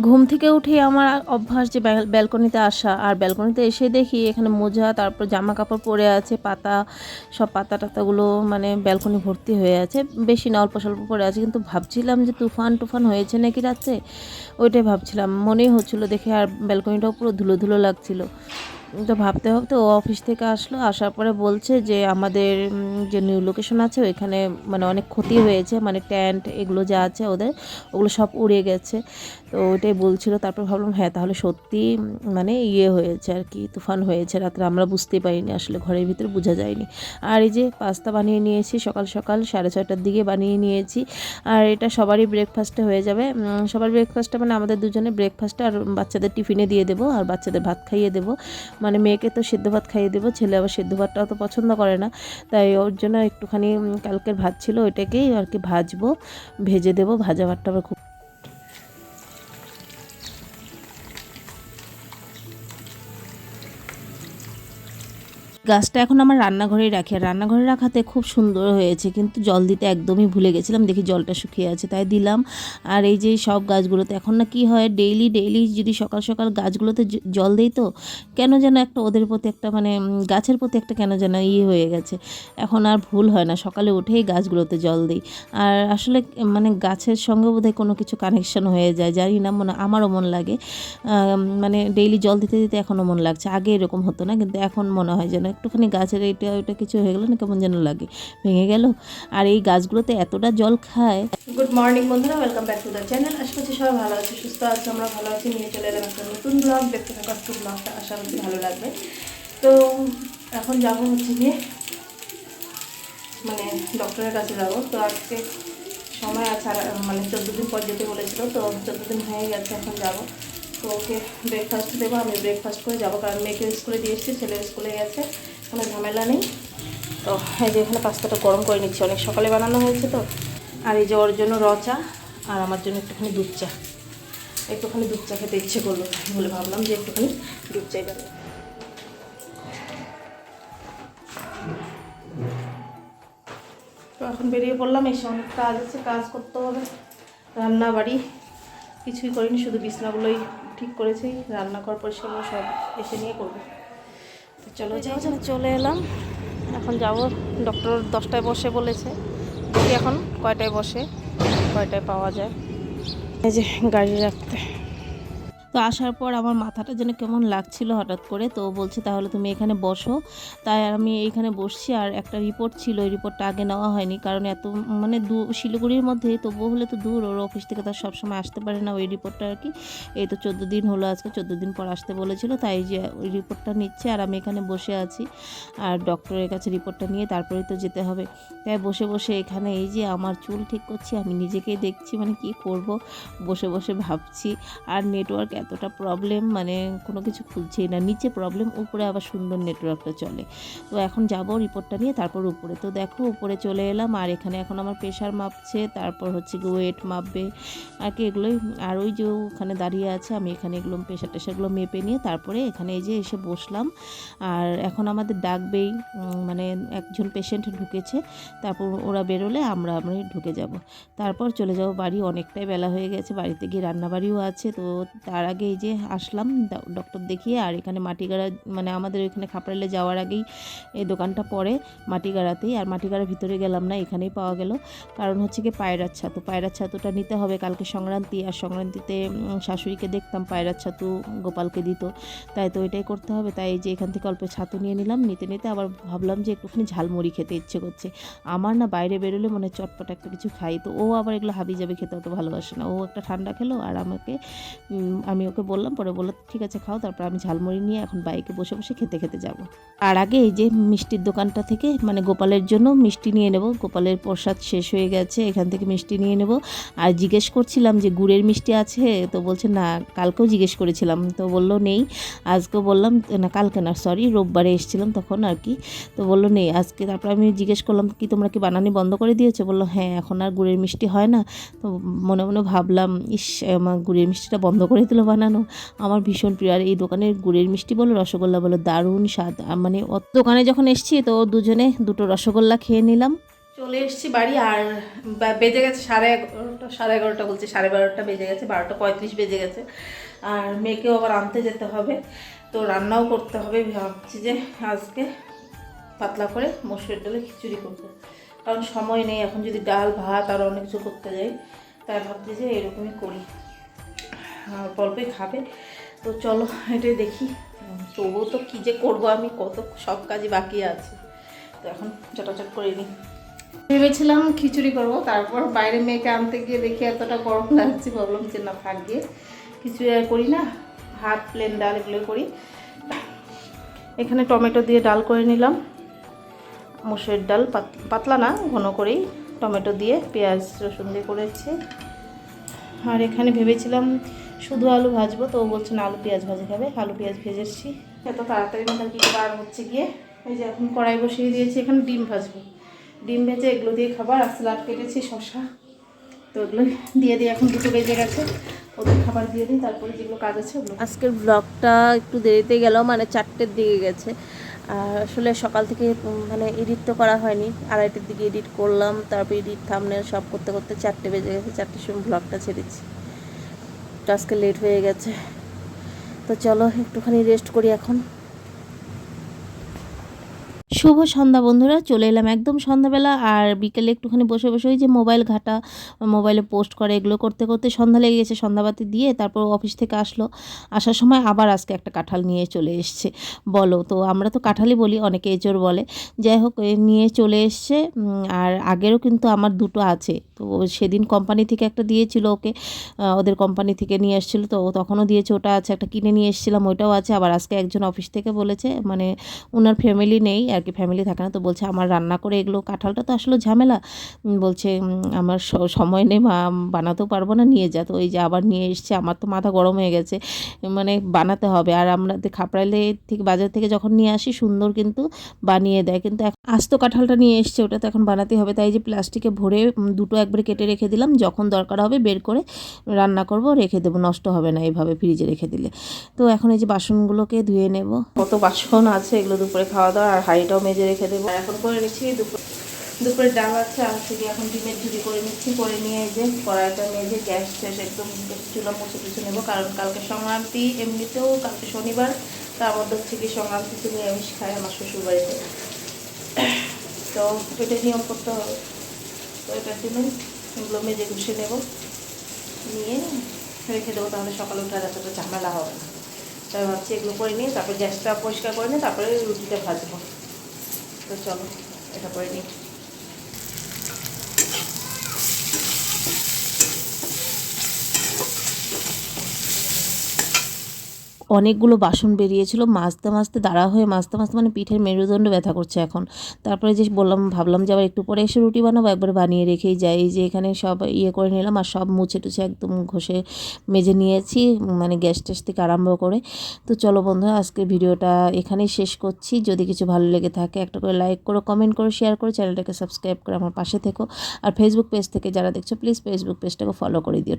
ঘুম থেকে উঠে আমার অভ্যাস যে ব্যাল- ব্যালকনিতে আসা, আর ব্যালকনিতে এসে দেখি এখানে মোজা, তারপর জামা কাপড় পরে আছে, পাতা, সব পাতা টাতাগুলো মানে ব্যালকনি ভর্তি হয়ে আছে। বেশি না, অল্প স্বল্প পরে আছে। কিন্তু ভাবছিলাম যে তুফান টুফান হয়েছে নাকি রাত্রে? ওইটাই ভাবছিলাম। মনেই হচ্ছিল দেখে আর ব্যালকনিটাও পুরো ধুলো ধুলো লাগছিল। তো ভাবতে ভাবতে ও অফিস থেকে আসলো। আসার পরে বলছে যে আমাদের যে নিউ লোকেশন আছে, ওইখানে মানে অনেক ক্ষতি হয়েছে। মানে ট্যান্ট এগুলো যা আছে ওদের, ওগুলো সব উড়ে গেছে। তো ওইটাই বলছিল, তারপর ভাবলাম হ্যাঁ তাহলে সত্যি মানে ইয়ে হয়েছে আর কি, তুফান হয়েছে রাত্রে, আমরা বুঝতেই পারিনি আসলে, ঘরের ভিতরে বোঝা যায়নি। আর এই যে পাস্তা বানিয়ে নিয়েছি, সকাল সকাল সাড়ে ছয়টার দিকে বানিয়ে নিয়েছি, আর এটা সবারই ব্রেকফাস্টে হয়ে যাবে। সবার ব্রেকফাস্টে মানে আমাদের দুজনে ব্রেকফাস্টে আর বাচ্চাদের টিফিনে দিয়ে দেবো, আর বাচ্চাদের ভাত খাইয়ে দেবো। মানে মেয়েকে তো সেদ্ধ ভাত খাইয়ে দেবো, ছেলে আবার সেদ্ধ ভাতটা অত পছন্দ করে না, তাই ওর জন্য একটুখানি কালকের ভাত ছিল, ওইটাকেই আর কি ভাজবো, ভেজে দেবো, ভাজা ভাতটা আবার খুব গাছটা এখন আমার রান্নাঘরেই রাখি। আর রান্নাঘরে রাখাতে খুব সুন্দর হয়েছে, কিন্তু জল দিতে একদমই ভুলে গেছিলাম, দেখি জলটা শুকিয়ে আছে, তাই দিলাম। আর এই যে সব গাছগুলোতে, এখন না কি হয় ডেইলি ডেইলি যদি সকাল সকাল গাছগুলোতে জল দেই তো, কেন যেন একটা ওদের প্রতি একটা মানে গাছের প্রতি একটা কেন যেন ইয়ে হয়ে গেছে। এখন আর ভুল হয় না, সকালে উঠেই গাছগুলোতে জল দিই। আর আসলে মানে গাছের সঙ্গে বোধহয় কোনো কিছু কানেকশন হয়ে যায়, জানি না, মনে, আমারও মন লাগে। মানে ডেইলি জল দিতে দিতে এখনও মন লাগছে, আগে এরকম হতো না, কিন্তু এখন মনে হয় যেন একটুখানি গাছের এইটা ওইটা কিছু হয়ে গেলো না, কেমন যেন লাগে। ভেঙে গেল। আর এই গাছগুলোতে এতটা জল খায়। গুড মর্নিং বন্ধুরা welcome back to the channel আশা করছি সবাই ভালো আছে, সুস্থ আছে, আমরা ভালো আছি। নিয়ে চলে এলাম একটা নতুন ব্লগ দেখতে থাকা ব্লগটা আশা করছি ভালো লাগবে। তো এখন যাব হচ্ছে গিয়ে মানে ডক্টরের কাছে যাব। তো আজকে সময় আছে মানে চোদ্দ দিন পর যেতে বলেছিল, তো চোদ্দ দিন হয়ে গেছে, এখন যাব। তো ওকে ব্রেকফাস্ট দেবো, আমি ব্রেকফাস্ট করে যাব, কারণ মেয়েকে স্কুলে দিয়ে এসেছি, ছেলে স্কুলে গেছে, কোনো ঝামেলা নেই। তো এই যে এখানে পাস্তাটা গরম করে নিচ্ছি, অনেক সকালে বানানো হয়েছে তো। আর এই যে ওর জন্য র চা, আর আমার জন্য একটুখানি দুধ চা। একটুখানি দুধ চা খেতে ইচ্ছে করল বলে ভাবলাম যে একটুখানি দুধ চাই যাবে তো এখন বেরিয়ে পড়লাম, এসে অনেক কাজ আছে, কাজ করতে হবে। রান্না বাড়ি কিছুই করিনি, শুধু বিছনাগুলোই ঠিক করেছি রান্নাঘর করে সব এসে নিয়ে করব। তো চলো যাও যাও চলে এলাম। এখন যাব ডক্টর দশটায় বসে বলেছে। দেখি এখন কয়টায় বসে কয়টায় পাওয়া যায়। এই যে গাড়ি রাখতে। তো আসার পর আমার মাথাটা যেন কেমন লাগছিল হঠাৎ করে। তো বলছে, তাহলে তুমি এখানে বসো। তাই আমি এইখানে বসছি আর একটা রিপোর্ট ছিল ওই রিপোর্টটা আগে নেওয়া হয়নি। কারণ এত মানে দু শিলিগুড়ির মধ্যে তবুও হলে তো দূর, ওর অফিস থেকে তো আর সবসময় আসতে পারে না ওই রিপোর্টটা আর কি। এই তো চোদ্দ দিন হলো আজকে, চোদ্দ দিন পর আসতে বলেছিল, তাই যে ওই রিপোর্টটা নিচ্ছে আর আমি এখানে বসে আছি। আর ডক্টরের কাছে রিপোর্টটা নিয়ে তারপরে তো যেতে হবে। তাই বসে বসে এখানে এই যে আমার চুল ঠিক করছি, আমি নিজেকেই দেখছি মানে কি করব? বসে বসে ভাবছি। আর নেটওয়ার্ক এতটা প্রবলেম মানে কোনো কিছু খুলছেই না। নিচে প্রবলেম উপরে আবার সুন্দর নেটওয়ার্কটা চলে। তো এখন যাব রিপোর্টটা নিয়ে, তারপর উপরে। তো দেখো, উপরে চলে এলাম, আর এখানে এখন আমার প্রেশার মাপছে, তারপর হচ্ছে কি ওয়েট মাপবে, আর কি এগুলোই। আর ওই যে ওখানে দাঁড়িয়ে আছে, আমি এখানে এগুলো প্রেশার টেশারগুলো মেপে নিয়ে, তারপরে এখানে এই যে এসে বসলাম। আর এখন আমাদের ডাকবেই মানে একজন পেশেন্ট ঢুকেছে, তারপর ওরা বেরোলে আমরা আমরাই ঢুকে যাব। তারপর চলে যাব বাড়ি, অনেকটাই বেলা হয়ে গেছে, বাড়িতে গিয়ে রান্নাবাড়িও আছে, তো তার আগে এই যে আসলাম ডক্টর দেখিয়ে, আর এখানে মাটিগাড়া মানে আমাদের ওইখানে খাপড়ালে যাওয়ার আগেই এই দোকানটা পড়ে মাটিগাড়াতেই, আর মাটিগাড়ার ভিতরে গেলাম না, এখানেই পাওয়া গেল। কারণ হচ্ছে কি পায়রার ছাতু, পায়রার ছাতুটা নিতে হবে কালকে সংক্রান্তি, আর সংক্রান্তিতে শাশুড়িকে দেখতাম পায়রার ছাতু গোপালকে দিত। তাই তো এটাই করতে হবে, তাই যে এখান থেকে অল্প ছাতু নিয়ে নিলাম, নিতে নিতে আবার ভাবলাম যে একটুখানি ঝালমুড়ি খেতে ইচ্ছে করছে। আমার না বাইরে বেরোলে মনে চটপট একটা কিছু খাই, তো ও আবার এগুলো হাবি যাবে খেতে অত ভালোবাসে না। ও একটা ঠান্ডা খেলো, আর আমাকে আমি ওকে বললাম, পরে বলল, ঠিক আছে, খাও। তারপর আমি ঝালমুড়ি নিয়ে এখন বাইকে বসে বসে খেতে খেতে যাব। আর আগে এই যে মিষ্টির দোকানটা থেকে মানে গোপালের জন্য মিষ্টি নিয়ে নেব। গোপালের প্রসাদ শেষ হয়ে গেছে, এখান থেকে মিষ্টি নিয়ে নেব। আর জিজ্ঞেস করছিলাম যে, গুড়ের মিষ্টি আছে? তো বলছে, না, কালকেও জিজ্ঞেস করেছিলাম। তো বলল, নেই। আজকেও বললাম, না, কালকে না সরি রোববারে এসেছিলাম তখন আর কি। তো বলল, নেই, আজকে। তারপর আমি জিজ্ঞেস করলাম, কি তোমরা কি বানানি বন্ধ করে দিয়েছ? বলল হ্যাঁ এখন আর গুড়ের মিষ্টি হয় না। তো মনে মনে ভাবলাম, ইস, আমার গুড়ের মিষ্টিটা বন্ধ করে দিল বানানো। আমার ভীষণ প্রিয়। আর এই দোকানের গুড়ের মিষ্টি বলো, রসগোল্লা বলো, দারুণ স্বাদ। মানে দোকানে যখন এসছি, তো দুজনে দুটো রসগোল্লা খেয়ে নিলাম। চলে এসছি বাড়ি, আর বেজে গেছে সাড়ে এগারোটা সাড়ে এগারোটা বলছি, সাড়ে বারোটা বেজে গেছে, বারোটা পঁয়ত্রিশ বেজে গেছে। আর মেয়েকেও আবার আনতে যেতে হবে। তো রান্নাও করতে হবে, ভাবছি যে আজকে পাতলা করে মসুরের ডালে খিচুড়ি করব। কারণ সময় নেই, এখন যদি ডাল, ভাত, আর অনেক কিছু করতে যাই, তাই ভাবছি যে এরকমই করি। আর অল্পই খাবে। তো চলো এটাই দেখি। তবুও তো কী যে করব আমি, কত সব কাজই বাকি আছে। তো এখন চটাচট করে নিই। ভেবেছিলাম খিচুড়ি করব, তারপর বাইরে মেয়েকে আনতে গিয়ে দেখি এতটা গরম লাগছে, ভাবলাম যে না, থাক গিয়ে খিচুড়ি আর করি না, ভাত, প্লেন ডাল এগুলো করি। এখানে টমেটো দিয়ে ডাল করে নিলাম। মসুরের ডাল, পাত- পাতলা না, ঘন করেই টমেটো দিয়ে পেঁয়াজ রসুন দিয়ে করেছি। আর এখানে ভেবেছিলাম শুধু আলু ভাজবো, তো বলছে, না, আলু পেঁয়াজ ভাজা খাবে আলু পেঁয়াজ ভেজেছি এত তাড়াতাড়ি মাথার কি বার হচ্ছে গিয়ে, এই যে এখন কড়াই বসিয়ে দিয়েছি, এখানে ডিম ভাজবো। ডিম ভেজে এগুলো দিয়ে খাবার আর স্যালাড কেটেছি শশা তো ওগুলো দিয়ে দিই এখন দুটো বেজে গেছে, ওদের খাবার দিয়ে দিই, তারপরে যেগুলো কাজ আছে ওগুলো আজকের ব্লগটা একটু দেরিতে গেল মানে চারটের দিকে গেছে। আর আসলে সকাল থেকে মানে এডিট তো করা হয়নি, আড়াইটের দিকে এডিট করলাম, তারপর এডিট থামনে সব করতে করতে চারটে বেজে গেছে, চারটের সময় ব্লগটা ছেড়েছি। আজকে লেট হয়ে গেছে। তো চলো একটুখানি রেস্ট করি এখন। শুভ সন্ধ্যা বন্ধুরা, চলে এলাম একদম সন্ধ্যাবেলা আর বিকেলে একটুখানি বসে বসে ওই যে মোবাইল ঘাটা, মোবাইলে পোস্ট করে, এগুলো করতে করতে সন্ধ্যা লেগে গেছে, সন্ধ্যাবাতি দিয়ে তারপর অফিস থেকে আসলো। আসার সময় আবার আজকে একটা কাঁঠাল নিয়ে চলে এসছে। বলো, তো আমরা তো কাঁঠালই বলি, অনেকে এজোর বলে। যাই হোক নিয়ে চলে এসছে আর আগেরও কিন্তু আমার দুটো আছে। তো সেদিন কোম্পানি থেকে একটা দিয়েছিল ওকে ওদের কোম্পানি থেকে নিয়ে এসেছিল, তো তখনও দিয়েছে, ওটা আছে, একটা কিনে নিয়ে এসেছিলাম, ওইটাও আছে। আবার আজকে একজন অফিস থেকে বলেছে মানে ওনার ফ্যামিলি নেই, আর কি ফ্যামিলি থাকে না, তো বলছে, আমার রান্না করে এগুলো, কাঁঠালটা তো আসলে ঝামেলা। বলছে আমার সময় নেই, মা বানাতেও পারব না, নিয়ে যা। তো ওই যে আবার নিয়ে এসছে, আমার তো মাথা গরম হয়ে গেছে। মানে বানাতে হবে। আর আমরা খাপড়াইলে থেকে, বাজার থেকে যখন নিয়ে আসি, সুন্দর কিন্তু বানিয়ে দেয়। কিন্তু আস্ত কাঁঠালটা নিয়ে এসছে, ওটা তো এখন বানাতে হবে। তাই যে প্লাস্টিকে ভরে দুটো একবারে কেটে রেখে দিলাম। যখন দরকার হবে, বের করে রান্না করব, রেখে দেবো। নষ্ট হবে না এইভাবে ফ্রিজে রেখে দিলে। তো এখন এই যে বাসনগুলোকে ধুয়ে নেব। কত বাসন আছে, এগুলো দুপুরে খাওয়া দাওয়া, আর হাঁড়িটাও মেজে রেখে দেবো। এখন করে নিচ্ছি দুপুর দুপুরে ডাল আছে আর থেকে এখন ডিমের ঝুড়ি করে নিচ্ছি, করে নিয়ে যে কড়াইটা মেজে গ্যাস শেষ একদম চুলা মুছে টুছে নেব। কারণ কালকে সংক্রান্তি, এমনিতেও কালকে শনিবার তার মধ্যে হচ্ছে কি সংক্রান্তি তুমি আমিষ খাই আমার শ্বশুরবাড়িতে। তো এটা নিয়ম করতে হবে। তো এটার জন্য এগুলো মেজে ঘুষে নেব। নিয়ে রেখে দেবো, তাহলে সকালে উঠে এতটা ঝামেলা হবে না। তাই ভাবছি এগুলো করে নিয়ে, তারপর গ্যাসটা পরিষ্কার করে নিয়ে, তারপরে রুটিটা ভাজবো। তো চলো এটা করে নিই। অনেকগুলো বাসন বেরিয়েছিল, মাজতে মাজতে দাঁড়া হয়ে মাজতে মাজতে মানে পিঠের মেরুদণ্ড ব্যথা করছে এখন। তারপরে যে বললাম, ভাবলাম যে আবার একটু পরে এসে রুটি বানাবো, একবার বানিয়ে রেখেই যাই। যে এখানে সব ইয়ে করে নিলাম আর সব মুছে টুছে একদম ঘষে মেজে নিয়েছি মানে গ্যাস ট্যাস থেকে আরম্ভ করে। তো চলো বন্ধুরা আজকে ভিডিওটা এখানেই শেষ করছি। যদি কিছু ভালো লেগে থাকে, একটা করে লাইক করো কমেন্ট করো শেয়ার করো চ্যানেলটাকে সাবস্ক্রাইব করে আমার পাশে থেকো। আর ফেসবুক পেজ থেকে যারা দেখছ প্লিজ ফেসবুক পেজটাকে ফলো করে দিও।